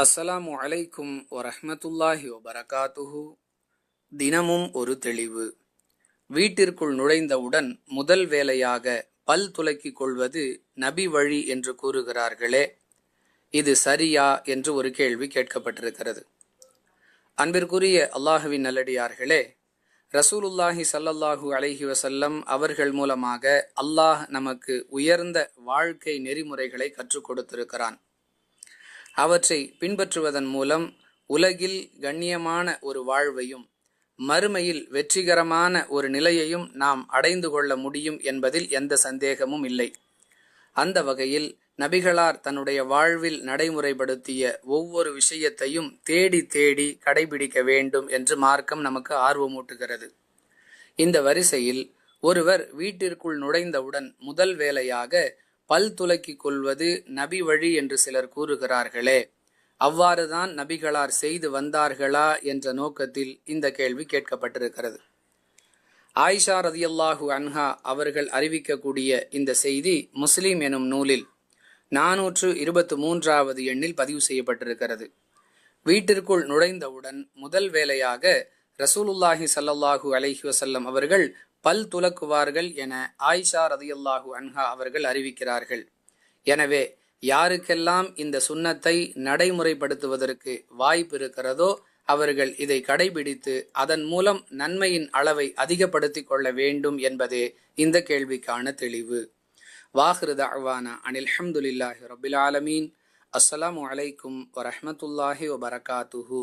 அஸ்ஸலாமு அலைக்கும் வரஹ்மத்துல்லாஹி வபரகாத்துஹு. தினமும் ஒரு தெளிவு. வீட்டிற்குள் நுழைந்தவுடன் முதல் வேலையாக பல் துலக்கிக் கொள்வது நபி வழி என்று கூறுகிறார்களே இது சரியா என்று ஒரு கேள்வி கேட்கப்பட்டிருக்கிறது. அன்பிற்குரிய அல்லாஹுவின் நல்லடியார்களே ரசூலுல்லாஹி சல்லல்லாஹு அலைஹி வசல்லம் அவர்கள் மூலமாக அல்லாஹ் நமக்கு உயர்ந்த வாழ்க்கை நெறிமுறைகளை கற்றுக் கொடுத்திருக்கிறான். அவற்றை பின்பற்றுவதன் மூலம் உலகில் கண்ணியமான ஒரு வாழ்வையும் மறுமையில் வெற்றிகரமான ஒரு நிலையையும் நாம் அடைந்து கொள்ள முடியும் என்பதில் எந்த சந்தேகமும் இல்லை. அந்த வகையில் நபிகளார் தன்னுடைய வாழ்வில் நடைமுறைப்படுத்திய ஒவ்வொரு விஷயத்தையும் தேடி தேடி கடைபிடிக்க வேண்டும் என்று மார்க்கம் நமக்கு ஆர்வமூட்டுகிறது. இந்த வரிசையில் ஒருவர் வீட்டிற்குள் நுழைந்தவுடன் முதல் வேலையாக பல் துலக்கிக் கொள்வது நபி வழி என்று சிலர் கூறுகிறார்களே. அவ்வாறுதான் நபிகளார் செய்து வந்தார்களா என்ற நோக்கத்தில் இந்த கேள்வி கேட்கப்பட்டிருக்கிறது. ஆயிஷா ரதியல்லாஹு அன்ஹா அவர்கள் அறிவிக்கக்கூடிய இந்த செய்தி முஸ்லிம் எனும் நூலில் நாநூற்று இருபத்து மூன்றாவது எண்ணில் பதிவு செய்யப்பட்டிருக்கிறது. வீட்டிற்குள் நுழைந்தவுடன் முதல் வேலையாக ரசூலுல்லாஹி சல்லல்லாஹு அலஹி வசல்லம் அவர்கள் பல் துலக்குவார்கள் என ஆயிஷா ரதியுல்லாஹு அன்ஹா அவர்கள் அறிவிக்கிறார்கள். எனவே யாருக்கெல்லாம் இந்த சுண்ணத்தை நடைமுறைப்படுத்துவதற்கு வாய்ப்பு இருக்கிறதோ அவர்கள் இதை கடைபிடித்து அதன் மூலம் நன்மையின் அளவை அதிகப்படுத்திக் கொள்ள வேண்டும் என்பதே இந்த கேள்விக்கான தெளிவு. வாஹிரு தஅவானா அனில் ஹம்துலில்லாஹி ரபில் ஆலமீன். அஸ்ஸலாமு அலைக்கும் வரஹ்மத்துல்லாஹி வபரகாத்துஹூ.